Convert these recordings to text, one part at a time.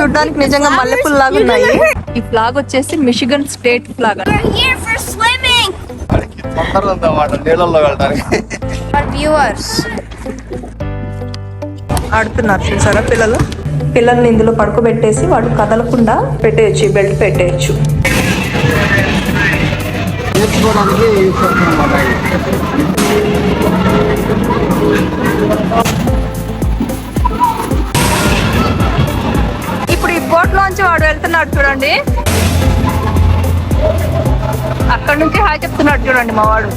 చూడడానికి నిజంగా మల్లెపూలు లాగా ఉన్నాయి ఈ ఫ్లాగ్ వచ్చేసి మిషిగన్ స్టేట్ ఫ్లాగ్. ఆడుతున్నారు చూసారా పిల్లలు? పిల్లల్ని ఇందులో పడుకోబెట్టేసి వాడు కదలకుండా పెట్టేయచ్చు ఈ బెల్ట్ పెట్టేయచ్చు. నేర్చుకోవడానికి నుంచి వాడు వెళ్తున్నాడు చూడండి. అక్కడ నుంచి హాయ్ చెప్తున్నాడు చూడండి మా వాడు.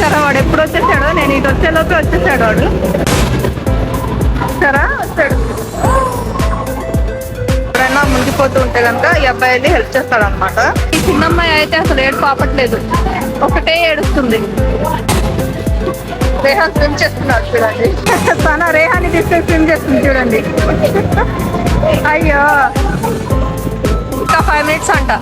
సరే వాడు ఎప్పుడు వచ్చేసాడో నేను ఇటు వచ్చేలోపు వచ్చేసాడు వాడు. సరే వచ్చాడు. ఎప్పుడైనా మునిగిపోతూ ఉంటే కనుక ఈ అబ్బాయి వెళ్ళి హెల్ప్ చేస్తాడనమాట ఈ చిన్న అమ్మాయి అయితే అసలు ఏడు పాపట్లేదు ఒకటే ఏడుస్తుంది. రేహాన్ స్విమ్ చేస్తున్నాడు చూడండి. తన రేహాన్ని తీసుకొని స్విమ్ చేస్తుంది చూడండి. అయ్యో. ఇంకా ఫైవ్ మినిట్స్ అంట.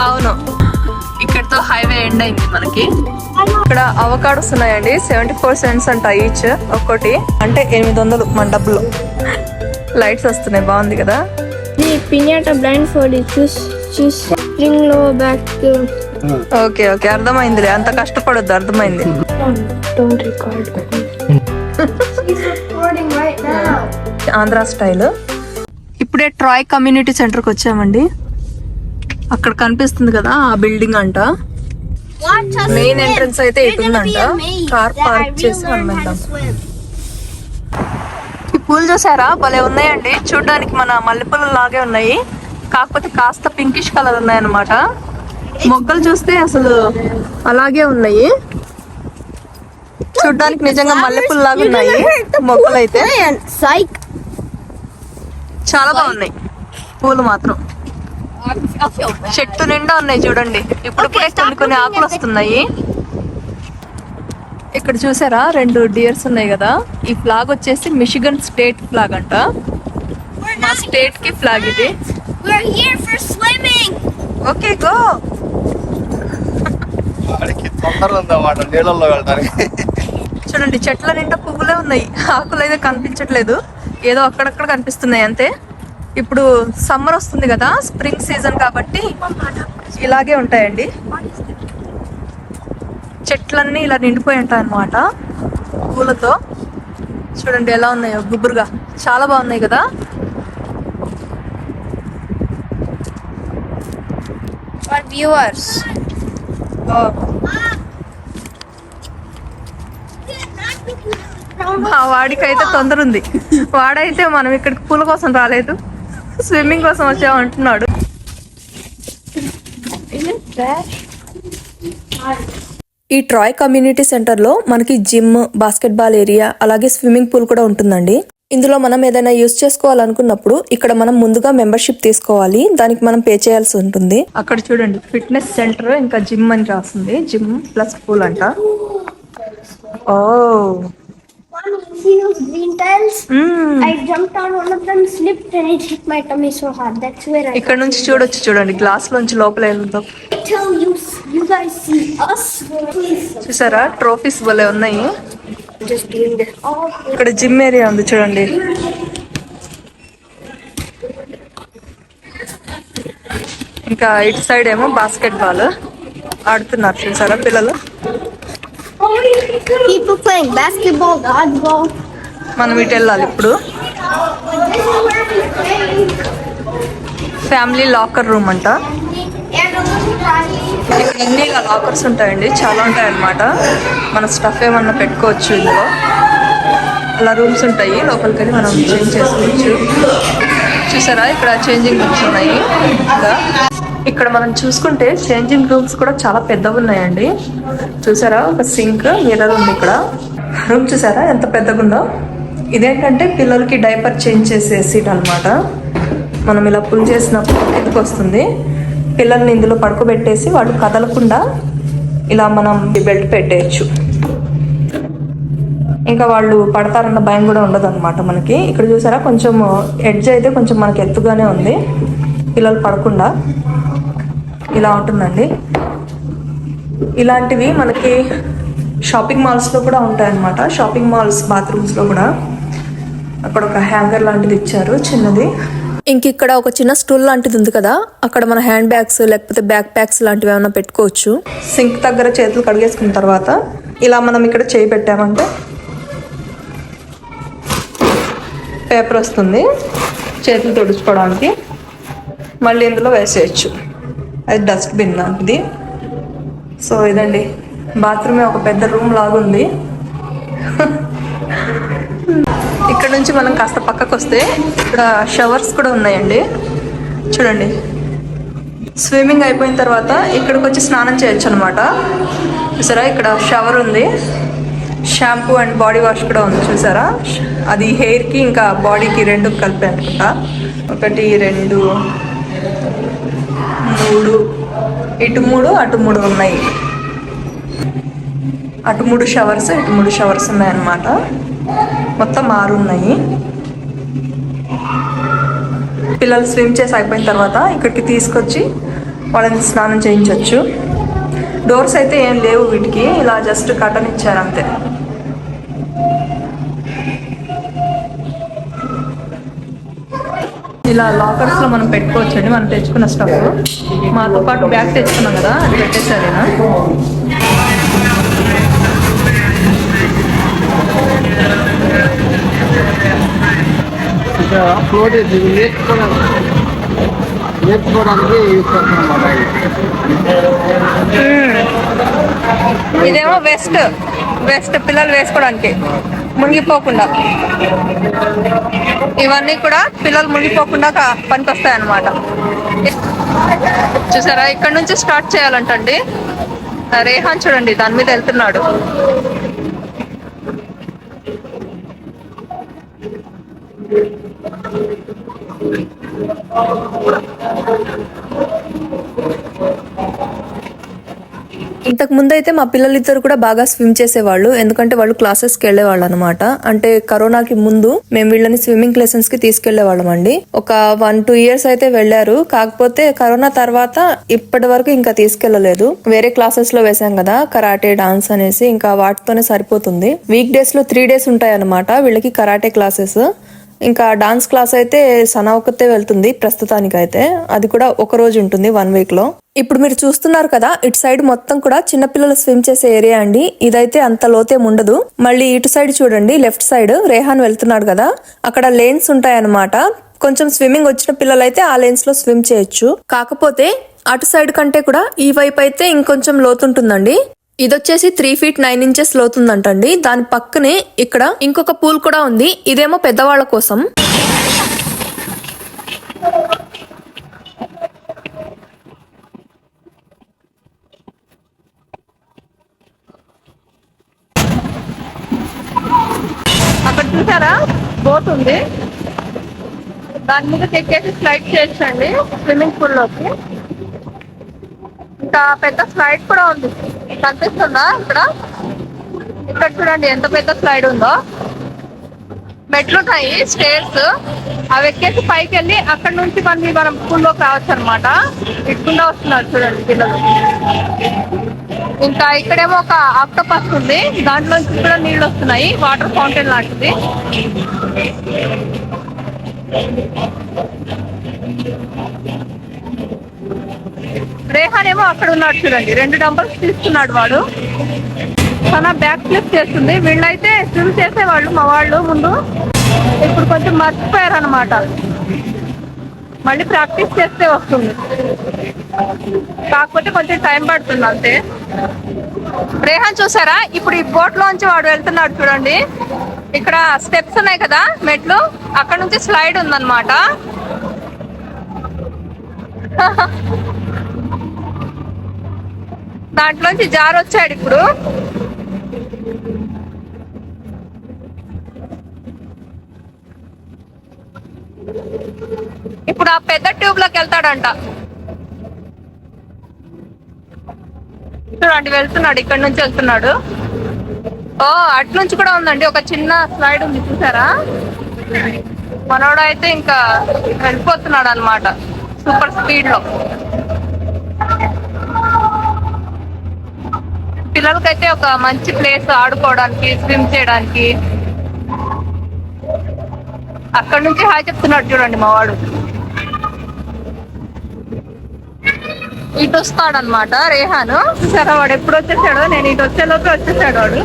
అవును. ఇక్కడతో హైవే ఎండ్ అయింది మనకి. ఇక్కడ అవకాడోస్ ఉన్నాయండి. సెవెంటీ ఫోర్ సెంట్స్ అంట ఈచ్ ఒక్కటి. అంటే ఎనిమిది వందలు మన డబ్బులు. లైట్స్ వస్తున్నాయి బాగుంది కదా? The pinata blindfolded. Choose choose string lower back. Uh, okay okay అర్థమైందిలే. అంత కష్టపడొద్దు అర్థమైంది. ఆంధ్ర స్టైల్. ఇప్పుడే ట్రాయ్ కమ్యూనిటీ సెంటర్కి వచ్చామండి. అక్కడ కనిపిస్తుంది కదా ఆ బిల్డింగ్ అంట. మెయిన్. ఎంట్రన్స్ అయితే You're ఇటు gonna be ఉందంట amazed కార్ పార్క్ చేసి మనం వెళ్దాం. ఈ పూలు చూసారా? భలే ఉన్నాయండి. చూడడానికి మన మల్లెపూలు లాగే ఉన్నాయి. కాకపోతే కాస్త పింకిష్ కలర్ ఉన్నాయన్నమాట. మొగ్గలు చూస్తే అసలు అలాగే ఉన్నాయి. చూడడానికి నిజంగా మల్లెపూలు లాగా ఉన్నాయి మొగ్గలు అయితే Psych. చాలా బాగున్నాయి. పూలు మాత్రం. చెట్టు నిండా ఉన్నాయి చూడండి. ఇప్పుడు కొన్ని కొన్ని ఆకులు వస్తున్నాయి ఇక్కడ చూసారా? రెండు డియర్స్ ఉన్నాయి కదా. ఈ ఫ్లాగ్ వచ్చేసి మిషిగన్ స్టేట్ ఫ్లాగ్ అంట. మా స్టేట్కి ఫ్లాగ్ ఇది. ఓకే గో వాడికి. తొందర ఉందన్నమాట నీళ్ళల్లో వెళ్ళడానికి. చూడండి చెట్ల నిండా పువ్వులే ఉన్నాయి. ఆకులు అయితే కనిపించట్లేదు. ఏదో అక్కడక్కడ కనిపిస్తున్నాయి అంతే. ఇప్పుడు సమ్మర్ వస్తుంది కదా స్ప్రింగ్ సీజన్ కాబట్టి ఇలాగే ఉంటాయండి. చెట్లన్నీ ఇలా నిండిపోయి ఉంటాయి అన్నమాట పూలతో. చూడండి ఎలా ఉన్నాయో గుబురుగా. చాలా బాగున్నాయి కదా. Viewers. మా వాడికైతే తొందర ఉంది. వాడైతే మనం ఇక్కడికి పూల కోసం రాలేదు. స్విమ్మింగ్ కోసం వచ్చామంటున్నాడు ఈ ట్రాయ్ కమ్యూనిటీ సెంటర్లో మనకి జిమ్ బాస్కెట్బాల్ ఏరియా అలాగే స్విమ్మింగ్ పూల్ కూడా ఉంటుందండి. ఇందులో మనం ఏదైనా యూస్ చేసుకోవాలనుకున్నప్పుడు ఇక్కడ మనం ముందుగా మెంబర్షిప్ తీసుకోవాలి. దానికి మనం పే చేయాల్సి ఉంటుంది. అక్కడ చూడండి ఫిట్నెస్ సెంటర్ ఇంకా జిమ్ అని రాస్తుంది జిమ్ ప్లస్ పూల్ అంట. ఓ. I. ఇక్కడ నుంచి చూడొచ్చు చూడండి గ్లాస్ లోంచి లోపల ఏముందో చూసారా? ట్రోఫీస్ భలే ఉన్నాయి. ఇక్కడ జిమ్ ఏరియా ఉంది చూడండి ఇంకా ఇటు సైడ్ ఏమో బాస్కెట్ బాల్ ఆడుతున్నారు చూసారా పిల్లలు. మనం ఇటు వెళ్ళాలి ఇప్పుడు. ఫ్యామిలీ లాకర్ రూమ్ అంట ఇన్ని ఇక్కడ లాకర్స్ ఉంటాయండి. చాలా ఉంటాయి అన్నమాట మన స్టఫ్ ఏమన్నా పెట్టుకోవచ్చు ఇందులో. అలా రూమ్స్ ఉంటాయి. లోపలికి వెళ్ళి మనం చేంజ్ చేసుకోవచ్చు. చూసారా? ఇక్కడ చేంజింగ్ రూమ్స్ ఉన్నాయి. ఇంకా ఇక్కడ మనం చూసుకుంటే చేంజింగ్ రూమ్స్ కూడా చాలా పెద్దగా ఉన్నాయండి. చూసారా? ఒక సింక్ మిర్రర్ ఉంది ఇక్కడ. రూమ్ చూసారా? ఎంత పెద్దగా ఉందో ఇదేంటంటే పిల్లలకి డైపర్ చేంజ్ చేసే సీట్ అన్నమాట. మనం ఇలా పుల్ చేసినప్పుడు ఎందుకు వస్తుంది. పిల్లల్ని ఇందులో పడుకోబెట్టేసి వాళ్ళు కదలకుండా ఇలా మనం బెల్ట్ పెట్టేయచ్చు. ఇంకా వాళ్ళు పడతారన్న భయం కూడా ఉండదు అనమాట మనకి. ఇక్కడ చూసారా కొంచెం ఎడ్జ్ అయితే కొంచెం మనకి ఎత్తుగానే ఉంది. పిల్లలు పడకుండా ఇలా ఉంటుందండి. ఇలాంటివి మనకి షాపింగ్ మాల్స్లో కూడా ఉంటాయన్నమాట. షాపింగ్ మాల్స్ బాత్రూమ్స్లో కూడా. అక్కడ ఒక హ్యాంగర్ లాంటిది ఇచ్చారు చిన్నది. ఇంక ఇక్కడ ఒక చిన్న స్టూల్ లాంటిది ఉంది కదా అక్కడ మన హ్యాండ్ బ్యాగ్స్ లేకపోతే బ్యాక్ ప్యాక్స్ లాంటివి ఏమైనా పెట్టుకోవచ్చు. సింక్ దగ్గర చేతులు కడిగేసుకున్న తర్వాత ఇలా మనం ఇక్కడ చేయి పెట్టామంటే పేపర్ వస్తుంది చేతులు తుడుచుకోవడానికి. మళ్ళీ ఇందులో వేసేయచ్చు. అది డస్ట్బిన్ లాంటిది. సో ఇదండి బాత్రూమే ఒక పెద్ద రూమ్ లాగుంది. నుంచి మనం కాస్త పక్కకు వస్తే ఇక్కడ షవర్స్ కూడా ఉన్నాయండి. చూడండి. స్విమ్మింగ్ అయిపోయిన తర్వాత ఇక్కడికి వచ్చి స్నానం చేయొచ్చు అనమాట చూసారా? ఇక్కడ షవర్ ఉంది. షాంపూ అండ్ బాడీ వాష్ కూడా ఉంది చూసారా? అది హెయిర్కి ఇంకా బాడీకి రెండు కలిపి అనుకుంటా. ఒకటి రెండు మూడు. ఇటు మూడు అటు మూడు ఉన్నాయి. అటు మూడు షవర్స్ ఇటు మూడు షవర్స్ ఉన్నాయన్నమాట. మొత్తం ఆరు ఉన్నాయి పిల్లలు స్విమ్ చేసి అయిపోయిన తర్వాత ఇక్కడికి తీసుకొచ్చి వాళ్ళని స్నానం చేయించవచ్చు డోర్స్ అయితే ఏం లేవు వీటికి ఇలా జస్ట్ కటన్ ఇచ్చారు అంతే. ఇలా లాకర్స్లో మనం పెట్టుకోవచ్చు అండి మనం తెచ్చుకున్న స్టఫ్. మాతో పాటు బ్యాగ్ తెచ్చుకున్నాం కదా అది పెట్టేసారేనా ఇక్కడ ఫ్లోట్ ఇది నేర్చుకోవడానికి నేర్చుకోవడానికి యూజ్ చేస్తున్నాం ఇదేమో వెస్ట్ వెస్ట్ పిల్లలు వేసుకోవడానికి. మునిగిపోకుండా. ఇవన్నీ కూడా పిల్లలు మునిగిపోకుండా పనికొస్తాయి అన్నమాట చూసారా? ఇక్కడ నుంచి స్టార్ట్ చేయాలంటండి. రేహాన్ చూడండి దాని మీద వెళ్తున్నాడు. ఇంతకు ముందు అయితే మా పిల్లలిద్దరు కూడా బాగా స్విమ్ చేసేవాళ్ళు. ఎందుకంటే వాళ్ళు క్లాసెస్కి వెళ్ళేవాళ్ళు అనమాట అంటే కరోనాకి ముందు మేము వీళ్ళని స్విమ్మింగ్ లెసన్స్కి తీసుకెళ్ళేవాళ్ళం అండి ఒక వన్ టూ ఇయర్స్ అయితే వెళ్ళారు. కాకపోతే కరోనా తర్వాత ఇప్పటి వరకు ఇంకా తీసుకెళ్ళలేదు వేరే క్లాసెస్లో వేసాం కదా. కరాటే డాన్స్ అనేసి ఇంకా వాటితోనే సరిపోతుంది. వీక్ డేస్లో త్రీ డేస్ ఉంటాయి అనమాట వీళ్ళకి కరాటే క్లాసెస్ ఇంకా డాన్స్ క్లాస్ అయితే సనా ఒకతే వెళ్తుంది ప్రస్తుతానికి అయితే అది కూడా ఒక రోజు ఉంటుంది వన్ వీక్లో ఇప్పుడు మీరు చూస్తున్నారు కదా ఇటు సైడ్ మొత్తం కూడా చిన్నపిల్లలు స్విమ్ చేసే ఏరియా అండి. ఇదైతే అంత లోతేం ఉండదు. మళ్ళీ ఇటు సైడ్ చూడండి లెఫ్ట్ సైడ్ రేహాన్ వెళ్తున్నాడు కదా. అక్కడ లేన్స్ ఉంటాయన్నమాట. కొంచెం స్విమ్మింగ్ వచ్చిన పిల్లలైతే ఆ లేన్స్లో స్విమ్ చేయొచ్చు. కాకపోతే అటు సైడ్ కంటే కూడా ఈ వైపు అయితే ఇంకొంచెం లోతుంటుందండి. ఇదొచ్చేసి త్రీ ఫీట్ నైన్ ఇంచెస్ లోతుందంటండి. దాని పక్కనే ఇక్కడ ఇంకొక పూల్ కూడా ఉంది. ఇదేమో పెద్దవాళ్ళ కోసం. అక్కడ చూసారా? బోట్ ఉంది. దాని మీద ఎక్కేసి స్లైడ్ చేయొచ్చండి. స్విమ్మింగ్ పూల్లోకి ఇంకా పెద్ద స్లైడ్ కూడా ఉంది. కనిపిస్తుందా ఇక్కడ? ఇక్కడ చూడండి ఎంత పెద్ద స్లైడ్ ఉందో. మెట్లు ఉన్నాయి స్టేర్స్. అవి ఎక్కేసి పైకి వెళ్ళి అక్కడ నుంచి మళ్ళీ మనం స్కూల్లోకి రావచ్చు అనమాట ఇట్టుకుండా వస్తున్నారు చూడండి పిల్లలు. ఇంకా ఇక్కడేమో ఒక ఆక్టోపస్ ఉంది. దాంట్లోంచి కూడా నీళ్ళు వస్తున్నాయి. వాటర్ ఫౌంటైన్ లాంటిది. రేహాన్ ఏమో అక్కడ ఉన్నాడు చూడండి. రెండు డంబల్స్ తీసుకున్నాడు వాడు. తన బ్యాక్ ఫ్లిప్ చేస్తుంది. వీళ్ళైతే స్విమ్ చేసేవాళ్ళు మా వాళ్ళు ముందు. ఇప్పుడు కొంచెం మర్చిపోయారు అనమాట మళ్ళీ ప్రాక్టీస్ చేస్తే వస్తుంది. కాకపోతే కొంచెం టైం పడుతుంది అంతే. రేహాన్ చూసారా? ఇప్పుడు ఈ బోట్లోంచి వాడు వెళ్తున్నాడు చూడండి. ఇక్కడ స్టెప్స్ ఉన్నాయి కదా మెట్లు. అక్కడ నుంచి స్లైడ్ ఉందన్నమాట. దాంట్లోంచి జార్ వచ్చాడు ఇప్పుడు. ఇప్పుడు ఆ పెద్ద ట్యూబ్లోకి వెళ్తాడంట. చూడండి వెళ్తున్నాడు ఇక్కడ నుంచి వెళ్తున్నాడు. ఓ అటు నుంచి కూడా ఉందండి ఒక చిన్న స్లైడ్ ఉంది చూసారా? మనోడు అయితే ఇంకా వెళ్ళిపోతున్నాడు అనమాట సూపర్ స్పీడ్లో పిల్లలకైతే ఒక మంచి ప్లేస్ ఆడుకోవడానికి స్విమ్ చేయడానికి. అక్కడ నుంచి హాయ్ చెప్తున్నాడు చూడండి మా వాడు. ఇటు వస్తాడు అనమాట రేహాను. సరే వాడు ఎప్పుడు వచ్చేసాడో? నేను ఇటు వచ్చేలోపు వచ్చేసాడు వాడు.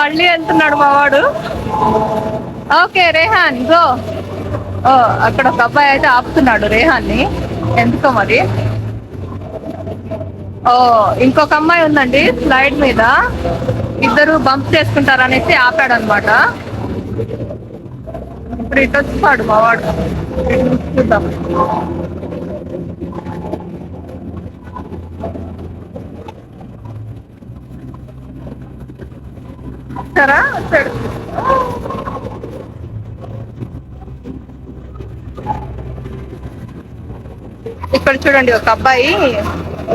మళ్ళీ వెళ్తున్నాడు మా వాడు. ఓకే రేహాన్ గో ఓ అక్కడ ఒక అబ్బాయి అయితే ఆపుతున్నాడు రేహాన్ని. ఎందుకో మరి? ఓ ఇంకొక అమ్మాయి ఉందండి స్లైడ్ మీద. ఇద్దరు బంప్ చేసుకుంటారు అనేసి ఆపాడు అనమాట ఇప్పుడు ఇటు వచ్చాడు మా వాడు. చూద్దాం. సరే ఇక్కడ చూడండి ఒక అబ్బాయి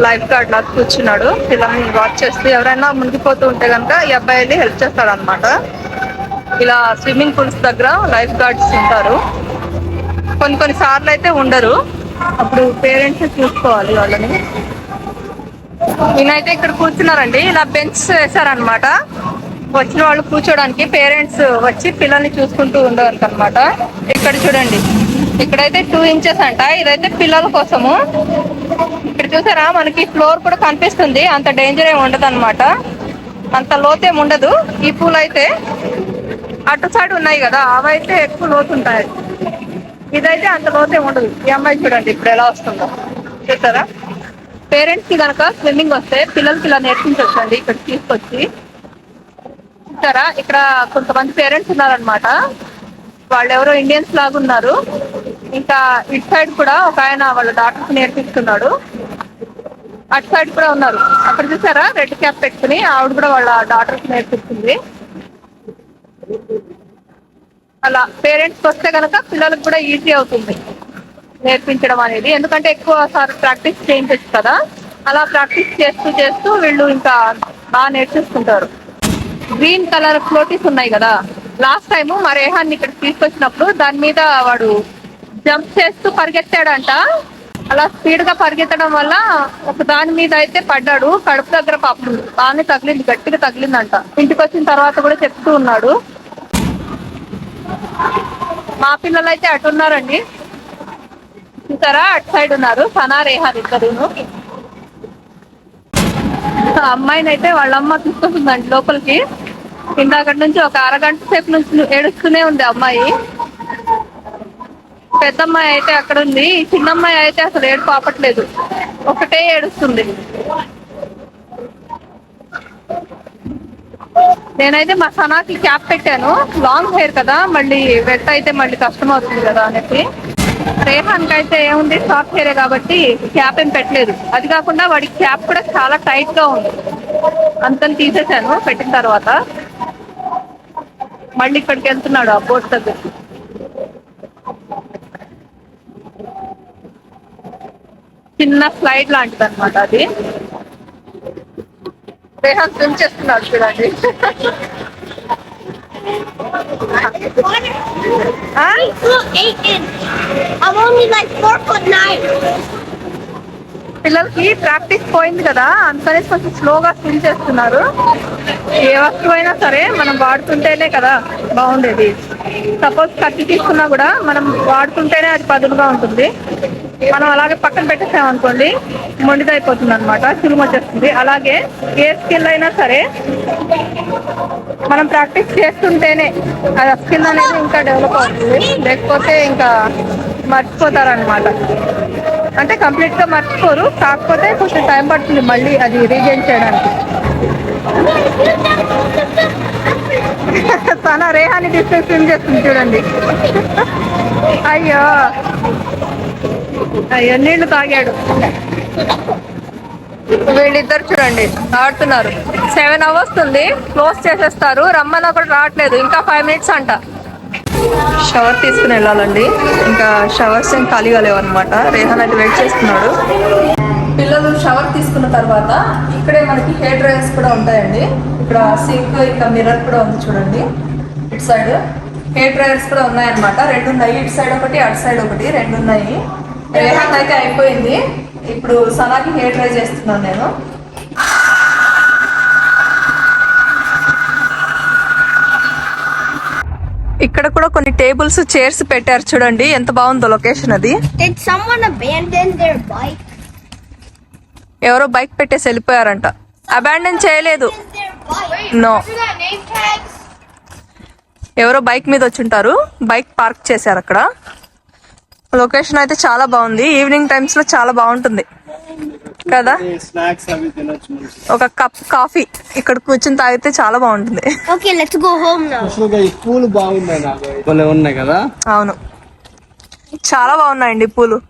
లైఫ్ గార్డ్ లాగా కూర్చున్నాడు. పిల్లల్ని వాచ్ చేస్తూ ఎవరైనా మునిగిపోతూ ఉంటే కనుక ఈ అబ్బాయి వెళ్ళి హెల్ప్ చేస్తాడు అనమాట ఇలా స్విమ్మింగ్ పూల్స్ దగ్గర లైఫ్ గార్డ్స్ ఉంటారు. కొన్ని కొన్ని సార్లు అయితే ఉండరు. అప్పుడు పేరెంట్స్ చూసుకోవాలి వాళ్ళని. నేనైతే ఇక్కడ కూర్చున్నారండి. ఇలా బెంచ్ వేశారనమాట వచ్చిన వాళ్ళు కూర్చోడానికి పేరెంట్స్ వచ్చి పిల్లల్ని చూసుకుంటూ ఉండేవారు అనమాట ఇక్కడ చూడండి. ఇక్కడైతే టూ ఇంచెస్ అంట. ఇదైతే పిల్లల కోసము. ఇక్కడ చూసారా మనకి ఫ్లోర్ కూడా కనిపిస్తుంది. అంత డేంజర్ ఏమి ఉండదు అనమాట అంత లోతేం ఉండదు. ఈ పూలు అయితే అటు సైడ్ ఉన్నాయి కదా అవైతే ఎక్కువ లోతు ఉంటాయి. ఇదైతే అంత లోతేం ఉండదు. ఈ అమ్మాయి చూడండి ఇప్పుడు ఎలా వస్తుందో. చూసారా? పేరెంట్స్కి కనుక స్విమ్మింగ్ వస్తే పిల్లలకి ఇలా నేర్పించవచ్చండి ఇక్కడ తీసుకొచ్చి. చూసారా? ఇక్కడ కొంతమంది పేరెంట్స్ ఉన్నారనమాట వాళ్ళు ఎవరో ఇండియన్స్ లాగా ఉన్నారు. ఇంకా ఇటు సైడ్ కూడా ఒక ఆయన వాళ్ళ డాక్టర్స్ నేర్పిస్తున్నాడు. అటు సైడ్ కూడా ఉన్నారు. అక్కడ చూసారా? రెడ్ క్యాప్ పెట్టుకుని ఆవిడ కూడా వాళ్ళ డాక్టర్స్ నేర్పిస్తుంది. అలా పేరెంట్స్ వస్తే కనుక పిల్లలకు కూడా ఈజీ అవుతుంది నేర్పించడం అనేది. ఎందుకంటే ఎక్కువ సార్ ప్రాక్టీస్ చేయించచ్చు కదా. అలా ప్రాక్టీస్ చేస్తూ చేస్తూ వీళ్ళు ఇంకా బాగా నేర్చేసుకుంటారు గ్రీన్ కలర్ ఫ్లోటీస్ ఉన్నాయి కదా. లాస్ట్ టైం మా రేహాన్ని ఇక్కడ తీసుకొచ్చినప్పుడు దాని మీద వాడు జంప్ చేస్తూ పరిగెత్తాడంట. అలా స్పీడ్గా పరిగెత్తడం వల్ల ఒక దాని మీద అయితే పడ్డాడు. కడుపు దగ్గర పాపం బాగానే తగిలింది గట్టిగా తగిలిందంట. ఇంటికి వచ్చిన తర్వాత కూడా చెప్తూ ఉన్నాడు. మా పిల్లలు అయితే అటు ఉన్నారండి. చూసారా? అటు సైడ్ ఉన్నారు. సనా రేహాన్ ఇద్దరును. అమ్మాయిని అయితే వాళ్ళ అమ్మ తీసుకొస్తుందండి లోపలికి. ఇందాక నుంచి ఒక అరగంట సేపు నుంచి ఏడుస్తూనే ఉంది ఆ అమ్మాయి. పెద్దమ్మాయి అయితే అక్కడ ఉంది. చిన్నమ్మాయి చిన్న అమ్మాయి అయితే అసలు ఏడుపు ఆపట్లేదు. ఒకటే ఏడుస్తుంది. నేనైతే మా సనాకి క్యాప్ పెట్టాను. లాంగ్ హెయిర్ కదా మళ్ళీ వెట్ అయితే మళ్ళీ కష్టం అవుతుంది కదా అనేసి. రేహాన్కి అయితే ఏముంది? షార్ట్ హెయిరే కాబట్టి క్యాప్ ఏం పెట్టలేదు. అది కాకుండా వాడి క్యాప్ కూడా చాలా టైట్గా ఉంది. అంతని తీసేశాను పెట్టిన తర్వాత. మళ్ళీ ఇక్కడికి వెళ్తున్నాడు ఆ బోట్ దగ్గరికి. చిన్న స్లైడ్ లాంటిది అనమాట అది రేహాన్ స్విమ్ చేస్తున్నాడు చూడండి I'm only like four foot nine. పిల్లలకి ప్రాక్టీస్ పోయింది కదా అంతనేసి కొంచెం స్లోగా స్విమ్ చేస్తున్నారు. ఏ వస్తువు అయినా సరే మనం వాడుతుంటేనే కదా బాగుండేది. సపోజ్ కత్తి తీసుకున్నా కూడా మనం వాడుతుంటేనే అది పదునుగా ఉంటుంది. మనం అలాగే పక్కన పెట్టేసామనుకోండి మొండిదైపోతుంది అనమాట సులుము వచ్చేస్తుంది. అలాగే ఏ స్కిల్ అయినా సరే మనం ప్రాక్టీస్ చేస్తుంటేనే అది స్కిల్ అనేది ఇంకా డెవలప్ అవుతుంది. లేకపోతే ఇంకా మర్చిపోతారనమాట అంటే కంప్లీట్గా మర్చిపోరు. కాకపోతే కొంచెం టైం పడుతుంది మళ్ళీ అది రీగైన్ చేయడానికి. తన రేహాని డిస్టెన్స్ ఏం చేస్తుంది చూడండి. అయ్యో. అయ్యో నీళ్ళు తాగాడు. వీళ్ళిద్దరు చూడండి ఆడుతున్నారు. సెవెన్ అవర్స్ ఉంది క్లోజ్ చేసేస్తారు. రమ్మన్నా కూడా రావట్లేదు. ఇంకా ఫైవ్ మినిట్స్ అంట. షవర్ తీసుకుని వెళ్ళాలండి. ఇంకా షవర్స్ ఏం ఖాళీగా లేవన్నమాట రేహన్ రేహాన్ అయితే వెయిట్ చేస్తున్నాడు. పిల్లలు షవర్ తీసుకున్న తర్వాత ఇక్కడే మనకి హెయిర్ డ్రైయర్స్ కూడా ఉంటాయండి. ఇక్కడ సింక్ ఇంకా మిర్రర్ కూడా ఉంది చూడండి. ఇటు సైడ్ హెయిర్ డ్రైయర్స్ కూడా ఉన్నాయన్నమాట. రెండు ఉన్నాయి. ఇటు సైడ్ ఒకటి అటు సైడ్ ఒకటి రెండు ఉన్నాయి. రేహాన్ అయితే అయిపోయింది. ఇప్పుడు సనాకి హెయిర్ డ్రై చేస్తున్నాను నేను. ఇక్కడ కూడా కొన్ని టేబుల్స్ చైర్స్ పెట్టారు చూడండి. ఎంత బాగుందో లొకేషన్ అది? ఎవరో బైక్ పెట్టేసి వెళ్ళిపోయారంట. అబాండన్ చేయలేదు. నో? ఎవరో బైక్ మీద వచ్చుంటారు. బైక్ పార్క్ చేశారు అక్కడ. లొకేషన్ అయితే చాలా బాగుంది. ఈవినింగ్ టైమ్స్లో చాలా బాగుంటుంది. కదా? స్నాక్స్ అవి తినొచ్చు ఒక కప్ కాఫీ ఇక్కడ కూర్చుని తాగితే చాలా బాగుంటుంది. ఈ పూలు బాగున్నాయి నాకు. ఉన్నాయి కదా? అవును. చాలా బాగున్నాయండి ఈ పూలు.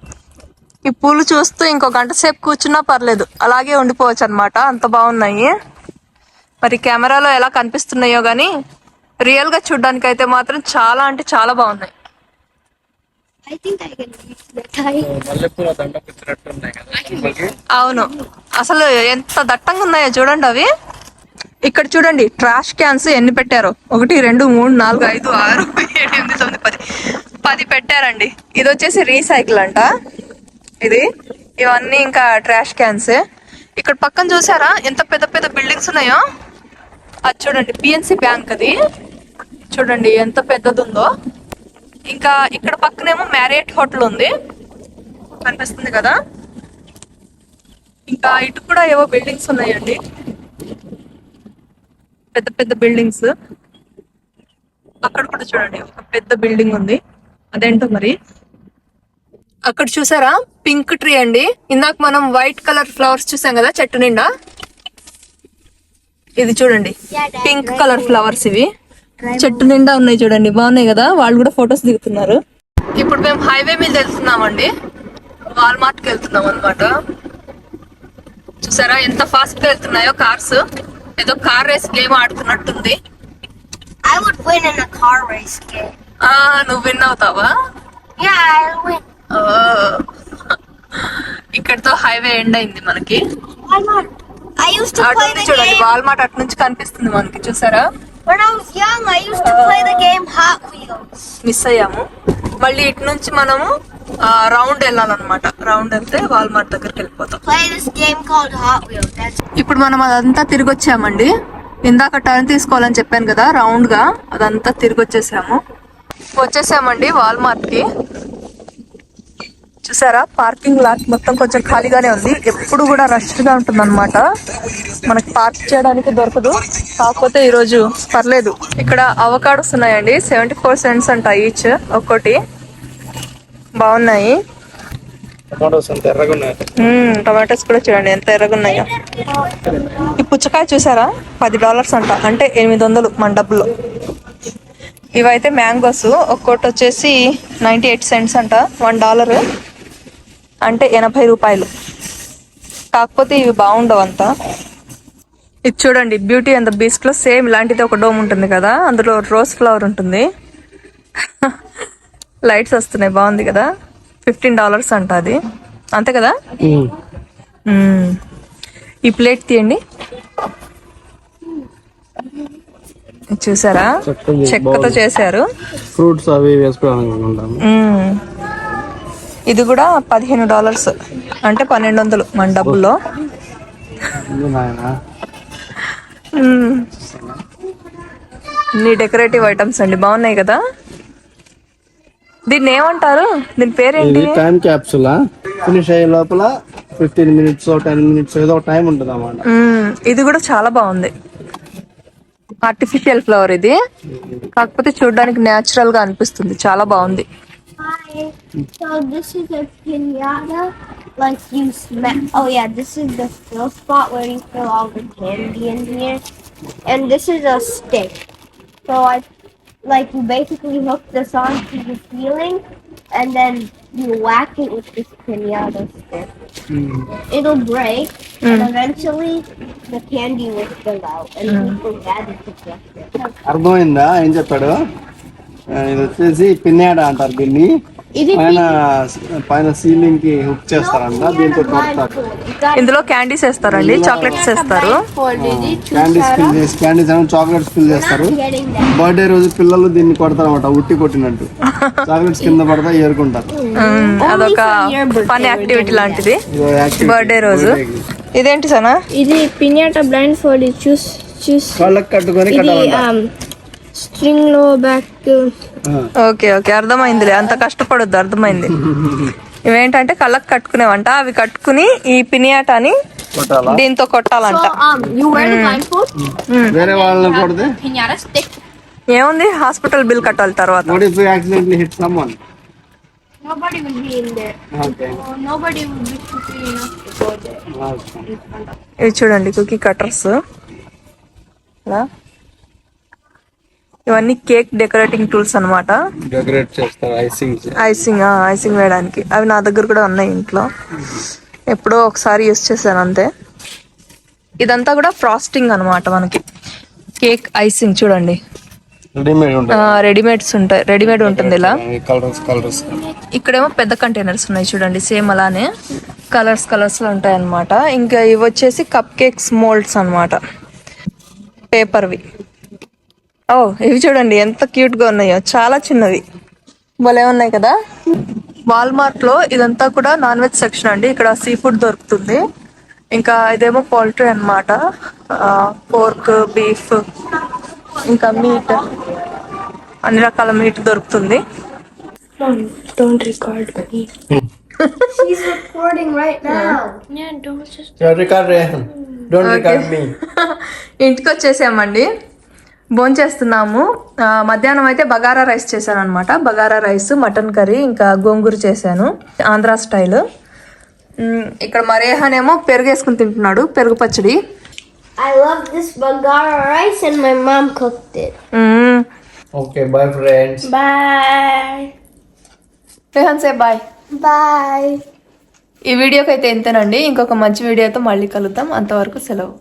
ఈ పూలు చూస్తూ ఇంకో గంట సేపు కూర్చున్నా పర్లేదు. అలాగే ఉండిపోవచ్చు అనమాట అంత బాగున్నాయి. మరి కెమెరాలో ఎలా కనిపిస్తున్నాయో గానీ రియల్గా చూడడానికి అయితే మాత్రం చాలా అంటే చాలా బాగున్నాయి. మల్లెపూల ఉన్నాయి కదా అవును. అసలు ఎంత దట్టంగా ఉన్నాయో చూడండి అవి. ఇక్కడ చూడండి ట్రాష్ క్యాన్స్ ఎన్ని పెట్టారో. ఒకటి రెండు మూడు నాలుగు ఐదు ఆరు ఏడు ఎనిమిది తొమ్మిది పది. పది పెట్టారండి. ఇది వచ్చేసి రీసైకిల్ అంట. ఇది. ఇవన్నీ ఇంకా ట్రాష్ క్యాన్స్ ఇక్కడ పక్కన చూసారా? ఎంత పెద్ద పెద్ద బిల్డింగ్స్ ఉన్నాయో? అది చూడండి పిఎన్సి బ్యాంక్ అది. చూడండి ఎంత పెద్దది ఉందో ఇంకా ఇక్కడ పక్కనేమో మ్యారియట్ హోటల్ ఉంది. కనిపిస్తుంది కదా. ఇంకా ఇటు కూడా ఏవో బిల్డింగ్స్ ఉన్నాయండి. పెద్ద పెద్ద బిల్డింగ్స్. అక్కడ కూడా చూడండి ఒక పెద్ద బిల్డింగ్ ఉంది. అదేంటో మరి? అక్కడ చూసారా? పింక్ ట్రీ అండి. ఇందాక మనం వైట్ కలర్ ఫ్లవర్స్ చూసాం కదా చెట్టు నిండా? ఇది చూడండి. పింక్ కలర్ ఫ్లవర్స్ ఇవి. చెట్టు నిండా ఉన్నాయి చూడండి. బాగున్నాయి కదా? వాళ్ళు కూడా ఫొటోస్ దిగుతున్నారు. ఇప్పుడు మేము హైవే మీద వెళ్తున్నామండి. వాల్మార్ట్కి వెళ్తున్నాం అనమాట చూసారా ఎంత ఫాస్ట్గా వెళ్తున్నాయో కార్స్. ఏదో కార్ రేస్ గేమ్ ఆడుతున్నట్టుంది. I would win in a car race game. ఆ నువ్వు విన్ అవుతావా? Yeah, I'll win. ఓ. ఇక్కడితో హైవే ఎండ్ అయింది మనకి. Why not? I used to అటు play ఉంది the చూడండి game. వాల్మార్ట్ అటు నుంచి కనిపిస్తుంది మనకి. చూసారా? When I was young. I used to play the game Hot Wheels. Miss అయ్యాము. మళ్ళీ ఇటు నుంచి మనము రౌండ్ వెళ్ళాలన్నమాట. రౌండ్ వెళ్తే వాల్మార్ట్ దగ్గరికి వెళ్ళిపోతాం. Play this game called Hot Wheels. That's ఇప్పుడు మనం అదంతా తిరిగి వచ్చామండి ఇందాక టర్న్ తీసుకోవాలని చెప్పాను కదా రౌండ్గా. అదంతా తిరిగి వచ్చేసాము వచ్చేసామండి వాల్మార్ట్కి. చూసారా? పార్కింగ్ లాట్ మొత్తం కొంచెం ఖాళీగానే ఉంది. ఎప్పుడు కూడా రష్గా ఉంటుంది అనమాట మనకి పార్క్ చేయడానికి దొరకదు. కాకపోతే ఈరోజు పర్లేదు. ఇక్కడ అవకాడోస్ ఉన్నాయండి. సెవెంటీ ఫోర్ సెంట్స్ అంట ఈచ్ ఒక్కోటి. బాగున్నాయి. టమాటోస్ కూడా చూడండి ఎంత ఎర్రగా ఉన్నాయో ఈ పుచ్చకాయ చూసారా? పది డాలర్స్ అంట. అంటే ఎనిమిది వందలు మన డబ్బుల్లో. ఇవైతే మ్యాంగోస్. ఒక్కోటి వచ్చేసి నైంటీ ఎయిట్ సెంట్స్ అంట. One dollar. అంటే ఎనభై రూపాయలు. కాకపోతే ఇవి బాగుండవు అంత. ఇది చూడండి బ్యూటీ అండ్ ద బీస్ట్లో సేమ్ ఇలాంటిది ఒక డోమ్ ఉంటుంది కదా అందులో రోజ్ ఫ్లవర్ ఉంటుంది. లైట్స్ వస్తున్నాయి బాగుంది కదా. ఫిఫ్టీన్ డాలర్స్ అంట అది. అంతే కదా. ఈ ప్లేట్ తీయండి. చూసారా? చెక్కతో. చేశారు. ఫ్రూట్స్ అవి. ఇది కూడా పదిహేను డాలర్స్ అంటే పన్నెండు వందలు మన డబ్బుల్లో. ఇన్ని డెకరేటివ్ ఐటమ్స్ అండి. బాగున్నాయి కదా? దీన్ని ఏమంటారు? దీని పేరేంటి? టైం క్యాప్సులా ఫినిష్ అయ్యే లోపల ఫిఫ్టీన్ మినిట్స్ టెన్ మినిట్స్ ఏదో టైం ఉంటుంది అన్నమాట. ఇది కూడా చాలా బాగుంది. ఆర్టిఫిషియల్ ఫ్లవర్ ఇది. కాకపోతే చూడడానికి న్యాచురల్గా అనిపిస్తుంది. చాలా బాగుంది. Hi. So this is a pinata. Like you smell. Oh yeah, this is the fill spot where you fill all the candy in here, and this is a stick. So I, like you basically hook this onto the ceiling, and then you whack it with this pinata stick. It'll break, and eventually the candy will spill out, and people gather to collect it. అర్థమైందా ఏం చెప్పాడు ఆ, ఇది వచ్చేసి పిన్నేడ అంటారు దీన్ని. ఇది పైన పైన సీలింగ్కి హుక్ చేస్తారంట. దీంతో కొడతారు ఇందులో క్యాండీస్ వేస్తారండి చాక్లెట్స్ వేస్తారు. క్యాండీస్ ఫిల్ చేసి క్యాండీస్ ఏమో చాక్లెట్స్ ఫిల్ చేస్తారు. బర్త్డే రోజు పిల్లలు దీన్ని కొడతారు అనమాట ఉట్టి కొట్టినట్టు. చాక్లెట్స్ కింద పడతా ఏరుకుంటారు. అదొక ఫన్ యాక్టివిటీ లాంటిది. బర్త్డే రోజు. ఇదేంటి సనా? ఇది పినియాట బ్లైండ్ ఫోల్డ్ చూస్ చూస్ కట్టుకొని ఇది కట్టాలంట. స్ట్రింగ్లో బ్యాక్ ఓకే ఓకే అర్థమైందిలే. అంత కష్టపడొద్దు అర్థమైంది. ఇవేంటంటే కళ్ళకి కట్టుకునేవంట. అవి కట్టుకుని ఈ పినియాటాని కొట్టాలా? దీంతో కొట్టాలంట. Um వేరే వాళ్ళని కొడితే? ఏముంది? హాస్పిటల్ బిల్ కట్టాలి తర్వాత. What if accidentally hit someone nobody will be in there. Okay nobody will be stupid enough to go there. ఇవి చూడండి కుకీ కటర్స్ ఇలా ఇవన్నీ కేక్ డెకరేటింగ్ టూల్స్ డెకరేట్ చేస్తారు ఐసింగ్ ఐసింగ్ ఐసింగ్ వేయడానికి. అవి నా దగ్గర కూడా ఉన్నాయి ఇంట్లో. ఎప్పుడో ఒకసారి యూస్ చేశాను అంతే. ఇదంతా కూడా ఫ్రాస్టింగ్ అన్నమాట మనకి. కేక్ ఐసింగ్ చూడండి. రెడీమేడ్స్ ఉంటాయి. రెడీమేడ్ ఉంటుంది ఇలా. ఇక్కడేమో పెద్ద కంటైనర్స్ ఉన్నాయి చూడండి. సేమ్ అలానే కలర్స్ కలర్స్లో ఉంటాయి అన్నమాట. ఇంకా ఇవి వచ్చేసి కప్ కేక్స్ మోల్డ్స్ అన్నమాట. పేపర్వి ఓ ఇవి చూడండి ఎంత క్యూట్గా ఉన్నాయో. చాలా చిన్నవి. భలే ఉన్నాయి కదా? వాల్మార్ట్లో ఇదంతా కూడా నాన్ వెజ్ సెక్షన్ అండి. ఇక్కడ సీ ఫుడ్ దొరుకుతుంది. ఇంకా ఇదేమో పౌల్ట్రీ అన్నమాట. పోర్క్ బీఫ్ ఇంకా మీట్ అన్ని రకాల మీట్ దొరుకుతుంది. Don't record me. She's recording right now. Yeah don't just record don't record మీ ఇంటికి వచ్చేసామండి భోంచేస్తున్నాము. మధ్యాహ్నం అయితే బగారా రైస్ చేశాను అనమాట బగారా రైస్ మటన్ కర్రీ ఇంకా గోంగూర చేశాను ఆంధ్ర స్టైల్. మ్, ఇక్కడ మరేహాన్ ఏమో పెరుగు వేసుకుని తింటున్నాడు పెరుగు పచ్చడి. I love this bagara rice and my mom cooked it. Bye friends Bye. Rehan say bye Bye. ఈ వీడియోకి అయితే ఇంతేనండి. ఇంకొక మంచి వీడియోతో మళ్ళీ కలుద్దాం. అంతవరకు సెలవు.